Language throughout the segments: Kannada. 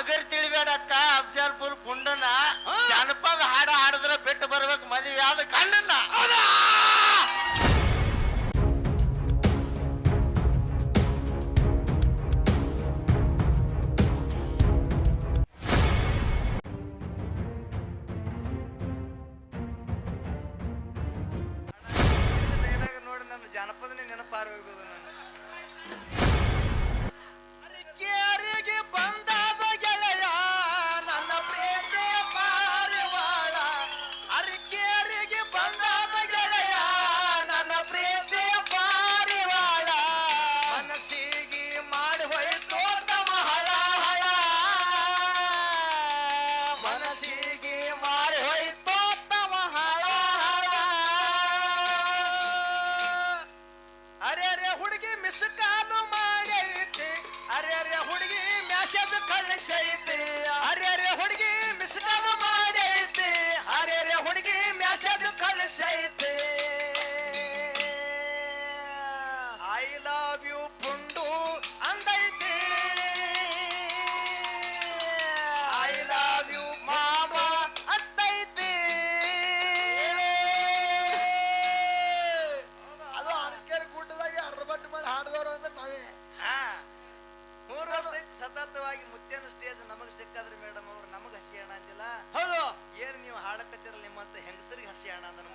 ಹಗರ್ ತಿಳಿಬೇಡಕ್ಕ ಅಫ್ಜಲ್ಪುರ್ ಪುಂಡನ. ಜನಪದ ಹಾಡ ಹಾಡಿದ್ರೆ ಬಿಟ್ಟು ಬರ್ಬೇಕು ಮದುವೆ ಆದ ಕಣ್ಣನ್ನ ನೋಡಿ ನನ್ನ ಜನಪದನೇ ನೆನಪಾರು ಹೋಗ್ಬೋದು ನಾನು ಕಳಿಸೈತಿ ಅರೆ ಅರೆ ಹುಡುಗಿ ಮಿಸ್ ಕಾಲು ಮಾಡೈತಿ ಅರೆ ಹುಡುಗಿ ಮ್ಯಾಸದು ಕಳಿಸೈತಿ.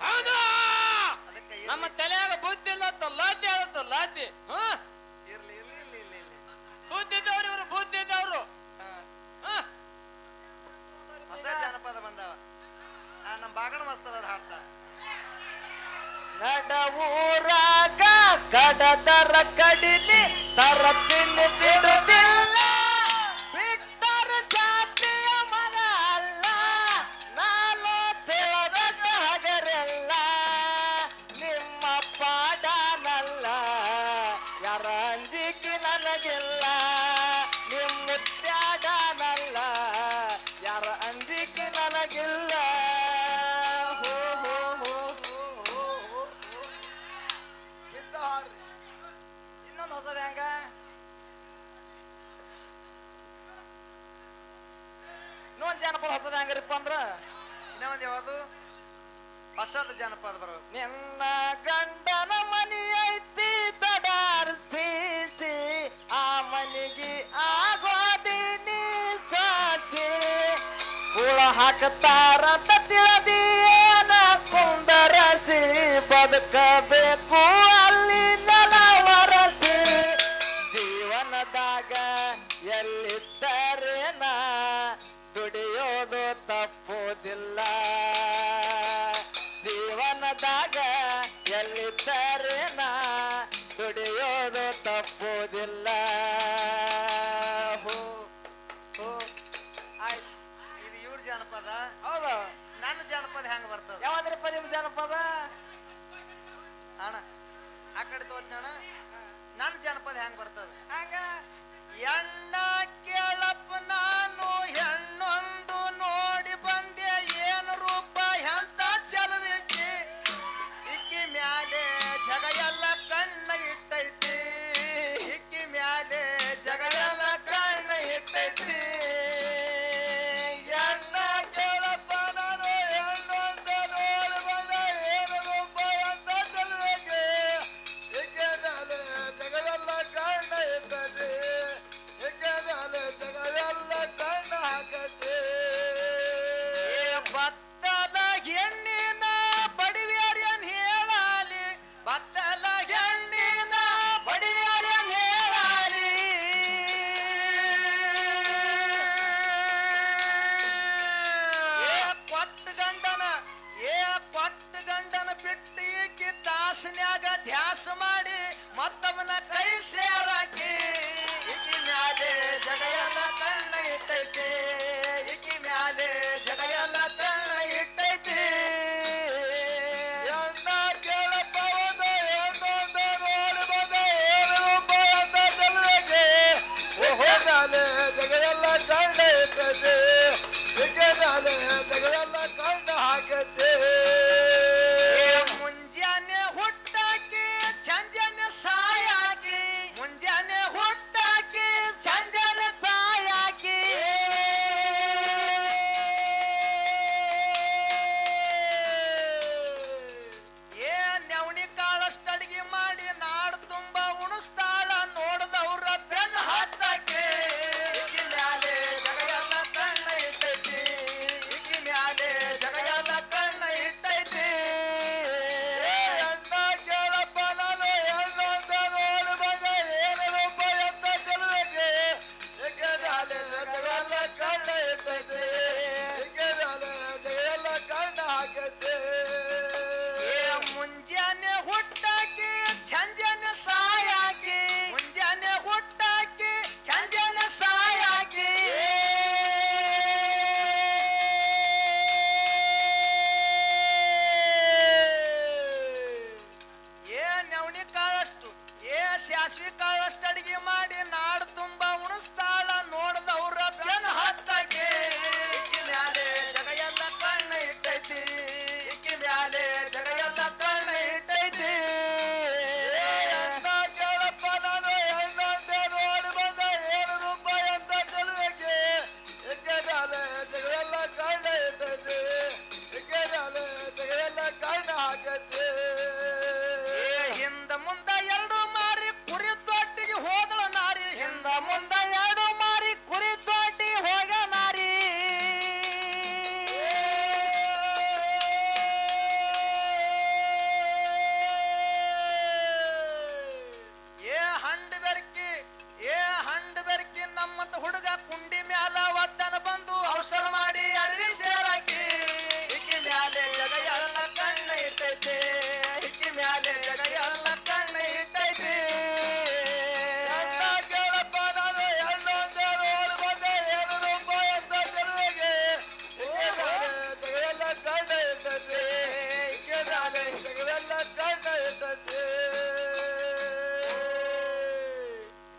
ಹೌದು. ನಮ್ಮ ತಲೆಯಾಗ ಬುದ್ಧಿ ಇಲ್ಲ ಲಾತಿ ಆದತ್ತ ಲಾತಿ. ಹಾ. ಬುದ್ಧಿ ಇದ್ದವ್ರು ಇವರು ಬುದ್ಧಿ ಇದ್ದವ್ರು. ಹೊಸ ಜಾನಪದ ಬಂದಾವ. ನಮ್ಮ ನಮ್ ಬಾಗಣ ಮಾಸ್ತರ್ ಅವ್ರು ಹಾಡ್ತಾರ ನಡವೂರಾಗ ಕಡದರ ಕಡಿಲಿ ತಿನ್ನು ಬಿಡುದಿಲ್ಲ. ಹೊಸದ ಹೆಂಗ ಇನ್ನೊಂದು ಜನಪದ ಹೊಸದ ಹೆಂಗ್ರಿಪ್ಪ ಅಂದ್ರ ಇನ್ನೊಂದು ಯಾವುದು ಹೊಸದ ಜಾನಪದ ಬರ್ಬೇಕು ನಿನ್ನ ಗಂಡನ ಮನಿ ಐತಿ ತಡಾರ್ಸಿಸಿ ಆ ಮನಿಗೆ ಆಗೋದಿನಿ ಸಾಚಿ ಹುಳ ಹಾಕತಾರಂತ ತಿಳಿದಿಯೇನ ಕುಂದರಸಿ ಬದುಕಬೇಕು ಜೀವನದಾಗ ನಾ ದುಡಿಯೋದು ತಪ್ಪುವುದಿಲ್ಲ ಹೋ ಹೋ. ಆಯ್ತು. ಇದು ಇವ್ರ ಜನಪದ? ಹೌದು. ನನ್ನ ಜನಪದ ಹೆಂಗ ಬರ್ತದ? ಯಾವ್ದ್ರಪ್ಪ ನಿಮ್ ಜನಪದ? ಅಣ್ಣ ಆ ಕಡೆ ತೋದ್ನಣ್ಣ ನನ್ನ ಜನಪದ ಹೆಂಗ್ ಬರ್ತದ? ಹಂಗ? ಎಣ್ಣ ಕೇಳಪ್ಪ ನಾನು ಹೆಣ್ಣೊಂದು agade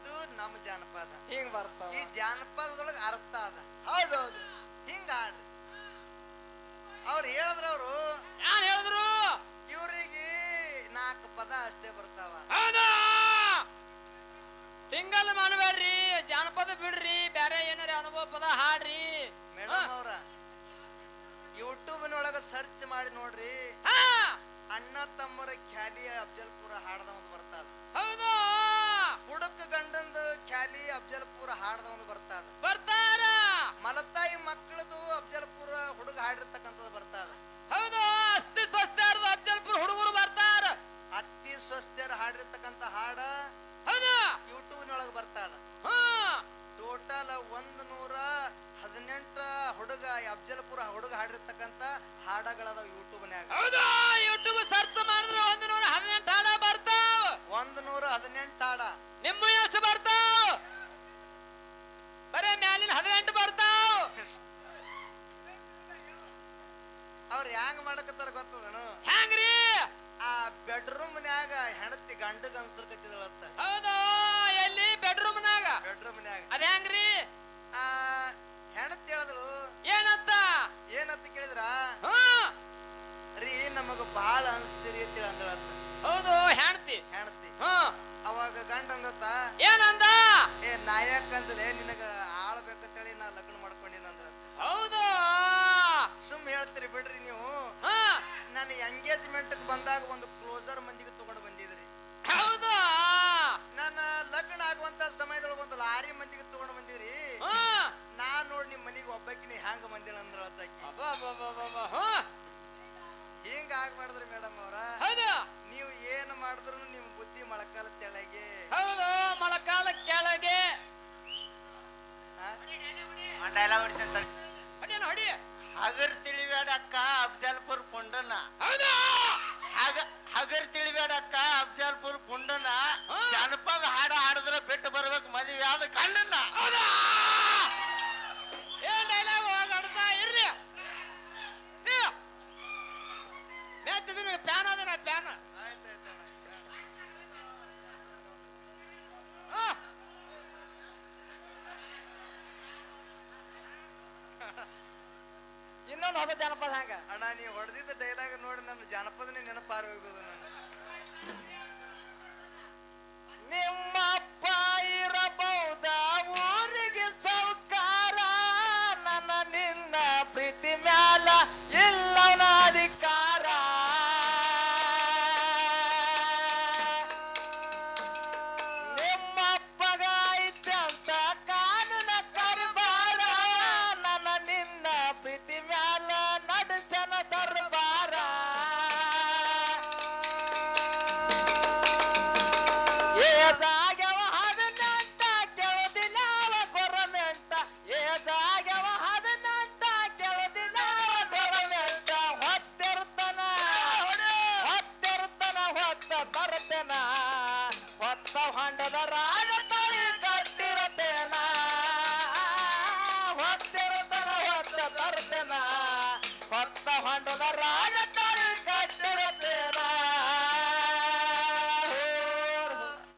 ಇದು ನಮ್ಮ ಜಾನಪದ. ಹಿಂಗ್ ಬರ್ತಾವ. ಈ ಜಾನಪದದೊಳಗೆ ಅರ್ಥ ಅದ. ಹೌದೌದು ಹಿಂಗ ಆಡ್ರಿ. ಅವ್ರು ಹೇಳಿದ್ರು ಅವರು ಹೇಳಿದ್ರು? ಇವರಿಗೆ ನಾಲ್ಕು ಪದ ಅಷ್ಟೇ ಬರ್ತಾವ. ಹಿಂಗಲ್ಲ ಮಾಡಬೇಡ್ರಿ ಜಾನಪದ ಬಿಡ್ರಿ ಬೇರೆ ಏನಾರ ಅನುಭವ ಪದ ಹಾಡ್ರಿ. ಮೇಡಮ್ ಅವ್ರ ಯೂಟ್ಯೂಬ್ನೊಳಗ ಸರ್ಚ್ ಮಾಡಿ ನೋಡ್ರಿ. ಅಣ್ಣ ತಮ್ಮರ ಖ್ಯಾಲಿ ಅಫಜಲ್ಪುರ ಹಾಡದ ಒಂದು ಬರ್ತದ. ಹೌದು? ಹುಡುಕ ಗಂಡಂದು ಖ್ಯಾಲಿ ಅಫಜಲ್ಪುರ ಹಾಡದ ಒಂದು ಬರ್ತದ. ಬರ್ತಾರ? ಮಲತಾಯಿ ಮಕ್ಕಳದು ಅಫಜಲ್ಪುರ ಹುಡುಗ ಹಾಡಿರ್ತಕ್ಕಂಥದ್ದು ಬರ್ತದ. ಹೌದು? ಅಸ್ತಿ ಅಫ್ಜಲ್ಪುರ್ ಅಫ್ಜಲ್ಪುರ ಹುಡುಗ ಹಾಡಿರ್ತಕ್ಕಂತ ಹಾಡಗಳದ ಯೂಟ್ಯೂಬ್ನ್ಯಾಗ ಹೌದು? ಯೂಟ್ಯೂಬ್ ಸರ್ಚ್ ಮಾಡಿದ್ರೆ ಒಂದು ನೂರ ಹದಿನೆಂಟು ಹಾಡ ಬರ್ತಾವ. ಒಂದ್ ನೂರ ಹದಿನೆಂಟು ಹಾಡ. ನಿಮ್ಮ ಎಷ್ಟು ಬರ್ತಾವ? ಬರೇ ಮ್ಯಾಲಿನ ಹದಿನೆಂಟು ಬರ್ತಾವ. ಅವ್ರ ಹ್ಯಾಂಗ ಮಾಡಕತ್ತಾರ ಗೊತ್ತದನು? ಹ್ಯಾಂಗ್ರಿ? ಆ ಬೆಡ್ರೂಮ್ನ್ಯಾಗ ಹೆಂಡತಿ ಗಂಡು ಗನ್ಸಿರ್ಕತ್ತಿದಳತ್ತ ಹೌದಾ? ಎಲ್ಲಿ? ಬೆಡ್ರೂಮ್ನಾಗ ಬೆಡ್ರೂಮ್ನ್ಯಾಗ ಅದ ಹೆಂಗ್ರಿ ಆ ಹೆಂಡತಿ ಹೇಳಿದಳು ಏನತ್ತ ಏನಂತ ಕೇಳಿದ್ರ? ರೀ ನಮಗ ಬಾಳ ಅನ್ಸ್ತೀರಿ ಅಂತ ಅಂದಳತ್ತ ಹೌದು ಹೆಣ್ತಿ. ಹೆಂಡತಿ ಹಾ. ಅವಾಗ ಗಂಡ ಅಂದತ್ತ ಏನಂದ? ಏ ನಾಯಕ್ ಅಂದಲೆ ನಿನಗ ಆಳ್ಬೇಕಂತೇಳಿ ನಾ ಲಗ್ನ ಮಾಡ್ಕೊಂಡಿನ ಅಂದ್ರ ಹೌದು. ಸುಮ್ ಹೇಳ್ತೀರಿ ಬಿಡ್ರಿ ನೀವು. ಹಾ. ನಾನು ಎಂಗೇಜ್ಮೆಂಟ್ ಬಂದಾಗ ಒಂದು ಕ್ಲೋಸರ್ ಮಂದಿಗೆ ಮೊಳಕಾಲ ತೆಳಗೆ ಹೌದು ಮೊಳಕಾಲ ಕೆಳಗೆ. ಆ? ಹೊಡಿಯಲ್ಲ ಹೊಡಿ. ಹಗರ್ ತಿಳಿಬೇಡಕ್ಕ ಅಕ್ಕ ಪುಂಡನ. ಕುಂಡನ ಹಗ ಹಗರ್ ತಿಳಿಬೇಡಕ್ಕ ಅಫ್ಜಲ್ಪುರ್ ಪುಂಡನ. ಜನಪದ ಹಾಡ ಹಾಡಿದ್ರೆ ಬಿಟ್ಟು ಬರ್ಬೇಕು ಮದುವೆ ಆದ ಕಣ್ಣನ್ನ. ಹೌದಾ. ಇನ್ನೊಂದು ಹೊಸ ಜನಪದ ಹಂಗ ಅಣ್ಣ ನೀವು ಹೊಡೆದಿದ್ದ ಡೈಲಾಗ್ ನೋಡಿ ನನ್ನ ಜಾನಪದನೇ ನೆನಪಾರು ಹೋಗ್ಬೋದು ನಾನು